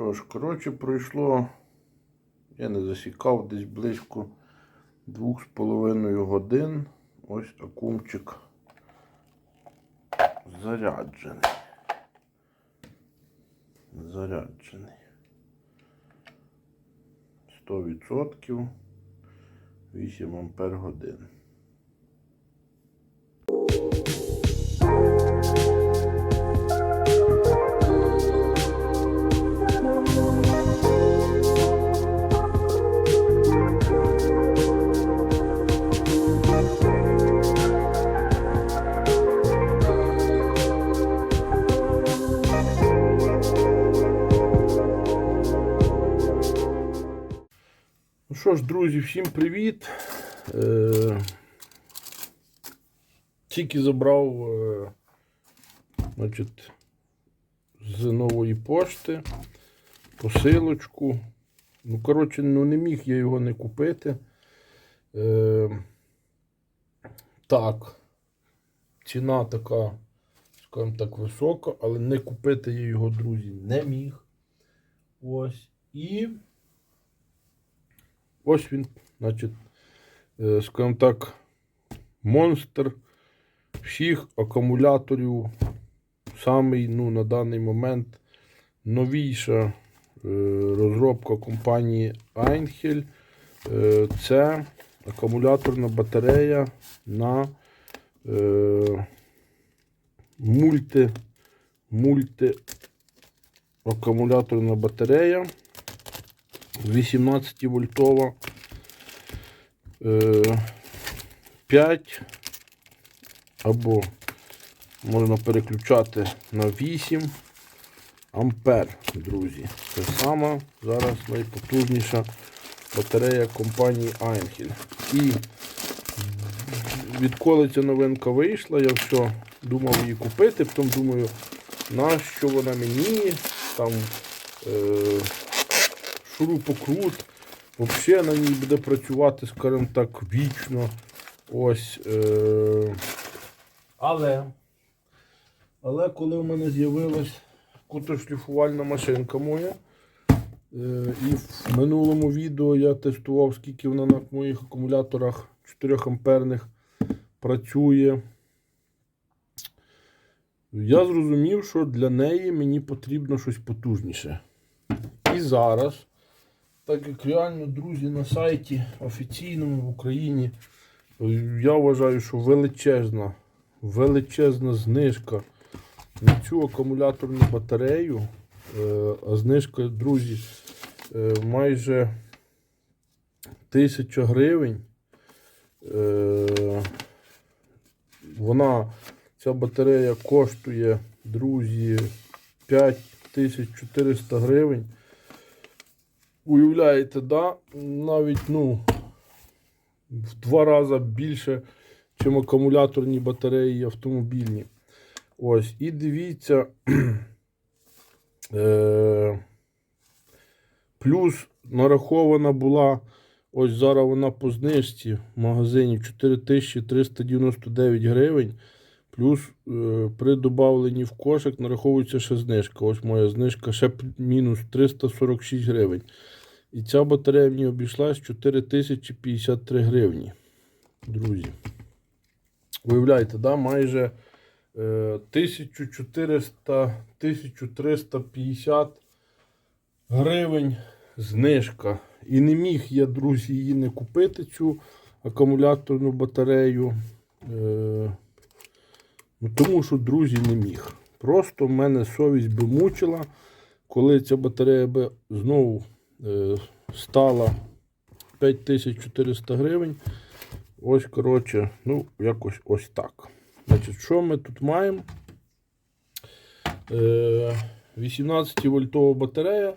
Що ж, коротше, пройшло, я не засікав, десь близько двох з половиною годин. Ось акумчик заряджений. Заряджений. 100%. 8 ампер годин. Що ж, друзі, всім привіт. Е, тільки забрав е, значить, з нової пошти посилочку. Ну, коротше, ну не міг я його не купити. Е, так, ціна така, скажімо так, висока, але не купити я його, друзі, не міг. Ось. І ось він, значить, е, скажімо так, монстр всіх акумуляторів. Самий ну, на даний момент новіша е, розробка компанії Einhell. Е, це акумуляторна батарея на е, мульти, мульти акумуляторна батарея 18 вольтова. Е, 5 або можна переключати на 8 ампер, друзі. Це сама зараз найпотужніша батарея компанії Einhell. І відколи ця новинка вийшла, я все думав її купити, потім думаю, на що вона мені, там е, шурупокрут, взагалі на ній буде працювати, скажімо так, вічно. Ось. Е, але, але коли в мене з'явилась кутошліфувальна машинка моя, Е, І в минулому відео я тестував, скільки вона на моїх акумуляторах 4 амперних працює. Я зрозумів, що для неї мені потрібно щось потужніше. І зараз, так як реально, друзі, на сайті офіційному в Україні, я вважаю, що величезна, величезна знижка на цю акумуляторну батарею. Е, А знижка, друзі, е, майже 1000 гривень. Е, Вона, ця батарея коштує, друзі, 5400 гривень. Уявляєте, да? навіть ну, в два рази більше, ніж акумуляторні батареї автомобільні. Ось, і дивіться. Е, Плюс нарахована була, ось зараз вона по знижці в магазині 4399 гривень. Плюс е, при додавленні в кошик нараховується ще знижка. Ось моя знижка ще мінус 346 гривень. І ця батарея мені обійшлась 4053 гривні. Друзі. Уявляєте, да, майже е, 1400 1350 гривень знижка. І не міг я, друзі, її не купити, цю акумуляторну батарею. Тому що, друзі, не міг. Просто в мене совість би мучила, коли ця батарея би знову е, стала 5400 гривень. Ось, коротше, ну, якось ось так. Значить, що ми тут маємо? Е, 18 вольтова батарея,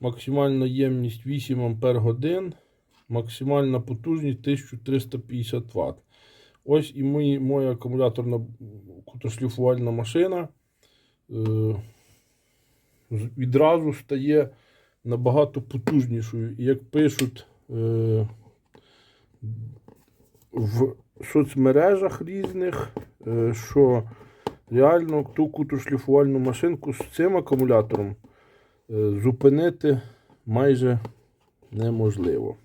максимальна ємність 8 ампер годин, максимальна потужність 1350 Вт. Ось і мої, моя акумуляторна кутошліфувальна машина е, відразу стає набагато потужнішою. І як пишуть е, в соцмережах різних, е, що реально ту кутошліфувальну машинку з цим акумулятором е, зупинити майже неможливо.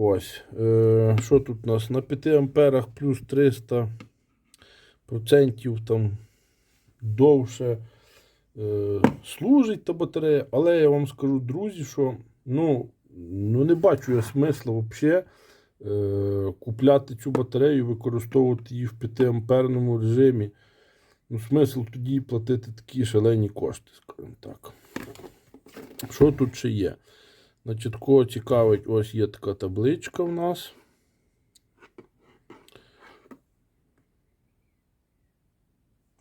Ось. Е, що тут у нас? На 5 амперах плюс 300 процентів там довше е, служить та батарея. Але я вам скажу, друзі, що ну, ну не бачу я смисла взагалі е, купляти цю батарею, використовувати її в 5 амперному режимі. Ну, смисл тоді платити такі шалені кошти, скажімо так. Що тут ще є? Значить, кого цікавить, ось є така табличка в нас.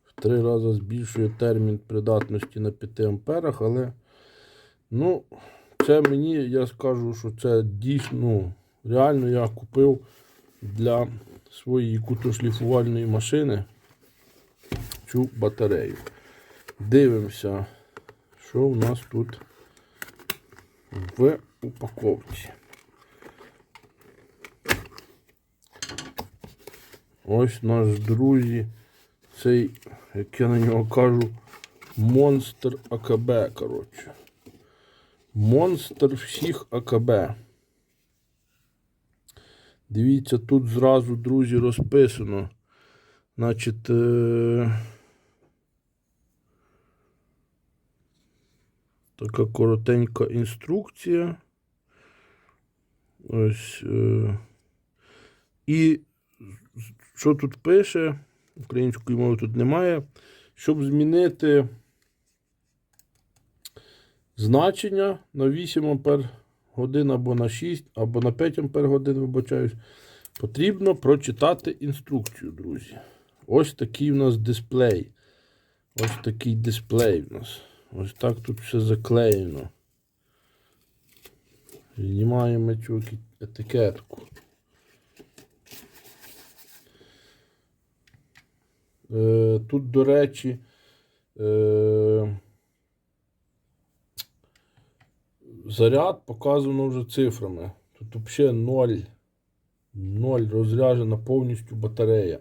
В три рази збільшує термін придатності на 5 амперах, але ну, це мені, я скажу, що це дійсно, ну, реально я купив для своєї кутошліфувальної машини цю батарею. Дивимося, що в нас тут в упаковці. Ось наш друзі, цей, як я на нього кажу, монстр АКБ, коротше. Монстр всіх АКБ. Дивіться, тут зразу, друзі, розписано. Значить, е... така коротенька інструкція. Ось. Е... І що тут пише? Української мови тут немає. Щоб змінити значення на 8 ампер годин або на 6, або на 5 ампер годин, вибачаюсь, потрібно прочитати інструкцію, друзі. Ось такий в нас дисплей. Ось такий дисплей в нас. Ось так тут все заклеєно. Знімаємо цю етикетку. Е, Тут, до речі, е, заряд показано вже цифрами. Тут взагалі 0, 0 розряджена повністю батарея.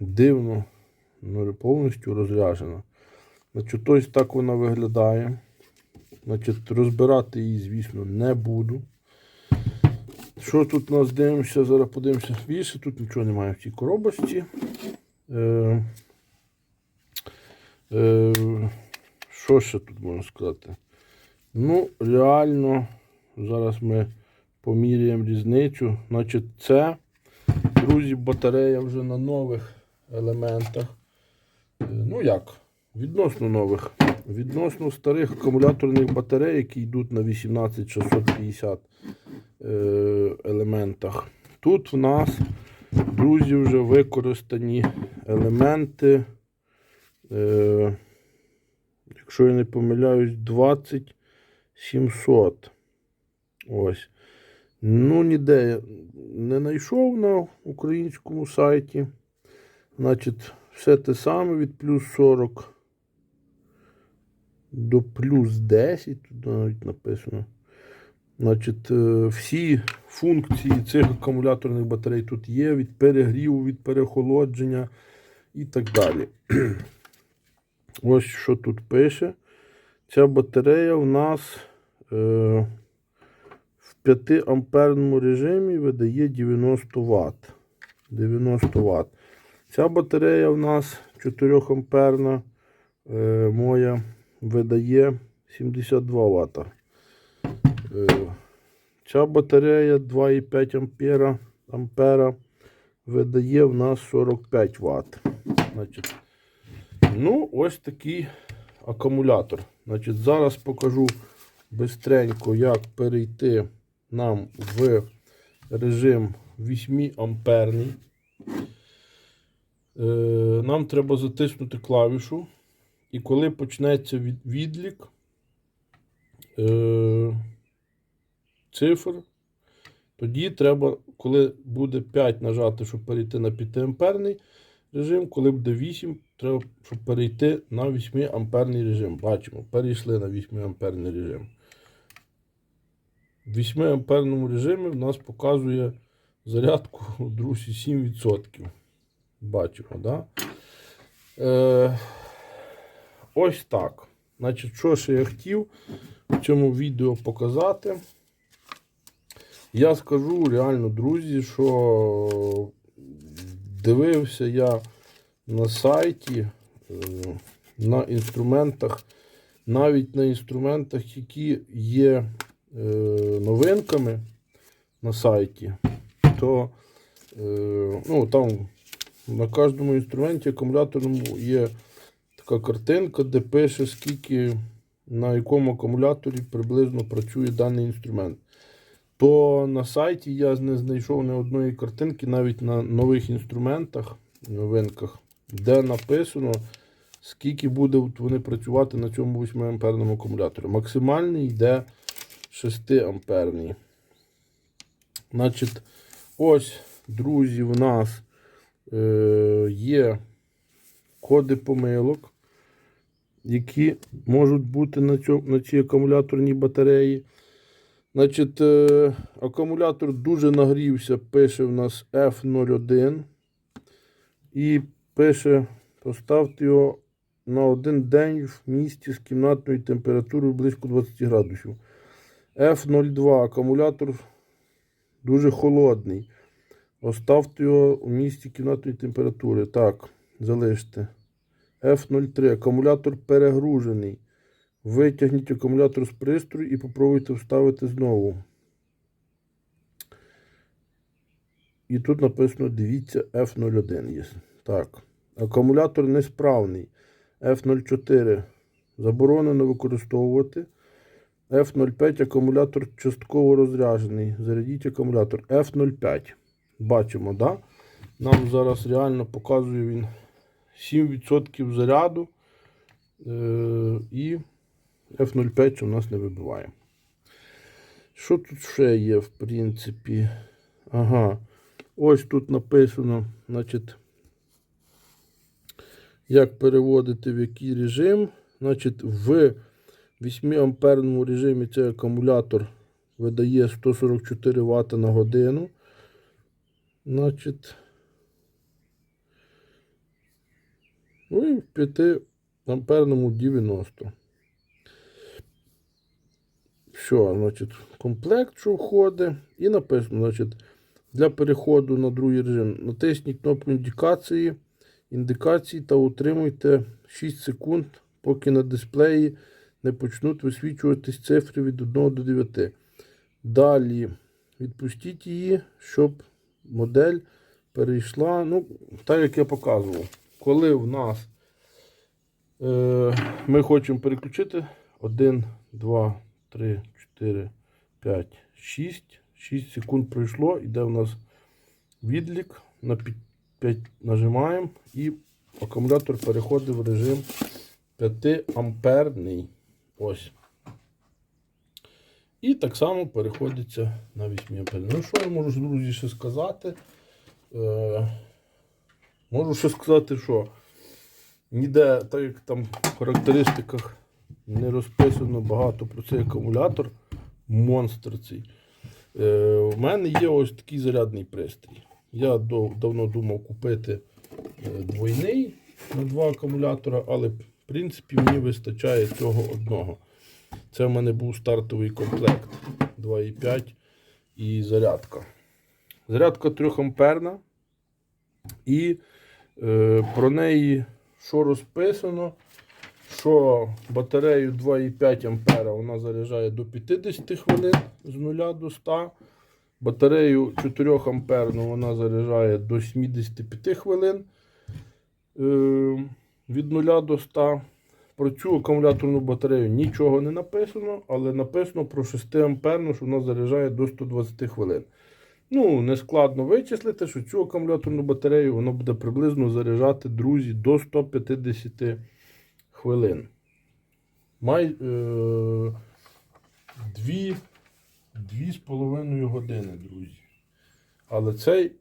Дивно, повністю розряджена. Значить, ось так вона виглядає. Значить, розбирати її, звісно, не буду. Що тут у нас дивимося? Зараз подивимося більше. Тут нічого немає в цій коробочці. Е, е, що ще тут можна сказати? Ну, реально, зараз ми поміряємо різницю. Значить, це, друзі, батарея вже на нових елементах. Е, Ну як? Відносно нових. Відносно старих акумуляторних батарей, які йдуть на 18650 е, елементах. Тут в нас, друзі, вже використані елементи. Е, якщо я не помиляюсь, 20700. Ось. Ну, ніде я не знайшов на українському сайті. Значить, все те саме від плюс 40 до плюс 10, тут навіть написано. Значить, е, всі функції цих акумуляторних батарей тут є: від перегріву, від перехолодження і так далі. Ось що тут пише. Ця батарея у нас е, в 5 амперному режимі видає 90 Вт. 90 Вт. Ця батарея у нас 4 амперна е, моя видає 72 Вт. Е, ця батарея 2,5 ампера, ампера видає в нас 45 Вт. Значить, ну, ось такий акумулятор. Значить, зараз покажу бистренько, як перейти нам в режим 8 амперний. Е, Нам треба затиснути клавішу. І коли почнеться відлік е, цифр, тоді треба, коли буде 5 нажати, щоб перейти на 5 амперний режим, коли буде 8, треба, щоб перейти на 8 амперний режим. Бачимо, перейшли на 8 амперний режим. В 8 амперному режимі в нас показує зарядку, друзі, 7%. Бачимо, так? Да? Е, ось так. Значить, що ще я хотів в цьому відео показати. Я скажу реально, друзі, що дивився я на сайті, е, на інструментах, навіть на інструментах, які є е, новинками на сайті, то е, ну, там на кожному інструменті акумуляторному є така картинка, де пише, скільки на якому акумуляторі приблизно працює даний інструмент. То на сайті я не знайшов ні одної картинки, навіть на нових інструментах, новинках, де написано, скільки буде вони працювати на цьому 8 амперному акумуляторі. Максимальний йде 6 амперний. Значить, ось, друзі, в нас е, є коди помилок, які можуть бути на, цьому, на цій акумуляторній батареї. Значить, е, акумулятор дуже нагрівся, пише в нас F01. І пише, поставте його на один день в місті з кімнатною температурою близько 20 градусів. F02 акумулятор дуже холодний. Оставте його у місці кімнатної температури. Так, залиште. F03 акумулятор перегружений. Витягніть акумулятор з пристрою і попробуйте вставити знову. І тут написано, дивіться, F01 є. Так. Акумулятор несправний. F04 заборонено використовувати. F05 акумулятор частково розряджений. Зарядіть акумулятор. F05. Бачимо, да? Нам зараз реально показує він 7% заряду. Е, і F05 у нас не вибиває. Що тут ще є, в принципі? Ага. Ось тут написано, значить, як переводити в який режим. Значить, в 8 амперному режимі цей акумулятор видає 144 Вт на годину. Значить, ну і в 5 амперному 90. Що, значить, комплект, що входить, і написано, значить, для переходу на другий режим натисніть кнопку індикації, індикації та утримуйте 6 секунд, поки на дисплеї не почнуть висвічуватись цифри від 1 до 9. Далі відпустіть її, щоб модель перейшла, ну, так як я показував. Коли в нас е, ми хочемо переключити 1, 2, 3, 4, 5, 6. 6 секунд пройшло, іде у нас відлік. На 5 нажимаємо і акумулятор переходить в режим 5 амперний. Ось. І так само переходиться на 8 амперний. Ну, що я можу, друзі, ще сказати? Е, можу ще сказати, що ніде, так як там в характеристиках не розписано багато про цей акумулятор, монстр цей. Е, У мене є ось такий зарядний пристрій. Я дов- давно думав купити е, двойний на два акумулятора, але в принципі мені вистачає цього одного. Це в мене був стартовий комплект 2,5 і зарядка. Зарядка 3 амперна. І про неї що розписано, що батарею 2,5 ампера вона заряджає до 50 хвилин з 0 до 100. Батарею 4 амперну вона заряджає до 75 хвилин е, від 0 до 100. Про цю акумуляторну батарею нічого не написано, але написано про 6 амперну, що вона заряджає до 120 хвилин. Ну, не складно вичислити, що цю акумуляторну батарею воно буде приблизно заряджати, друзі, до 150 хвилин. Май е, дві, дві з половиною години, друзі. Але цей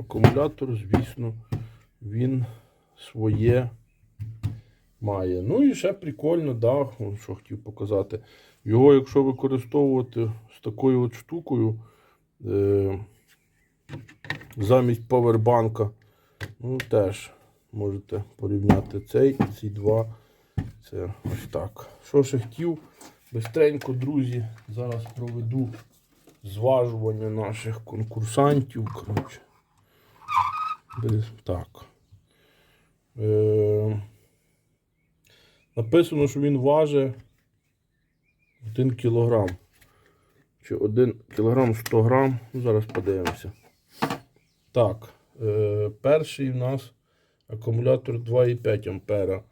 акумулятор, звісно, він своє має. Ну і ще прикольно, да, що хотів показати. Його, якщо використовувати з такою от штукою, замість павербанка, ну теж можете порівняти цей ці два Це ось так. Що ще хотів? Бистренько, друзі, зараз проведу зважування наших конкурсантів. Коротше. Так. Е, написано, що він важить 1 кілограм. Чи 1 кілограм 100 грам. Ну, зараз подивимося. Так. Е, перший в нас акумулятор 2,5 ампера.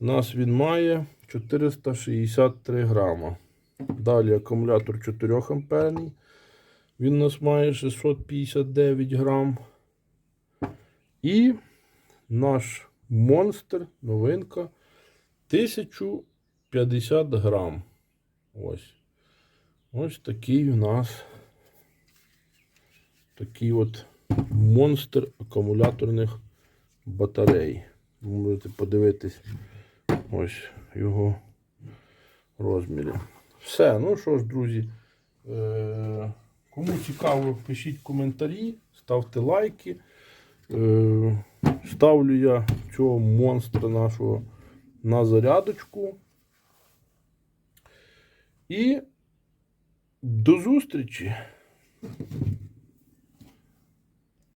У нас він має 463 грама. Далі акумулятор 4 амперний. Він у нас має 659 грам. І наш монстр, новинка, 1050 грам. Ось. Ось такий у нас такий от монстр акумуляторних батарей. Ви можете подивитись ось його розміри. Все, ну що ж, друзі. Е- кому цікаво, пишіть коментарі, ставте лайки. Е- ставлю я цього монстра нашого на зарядочку. І до зустрічі!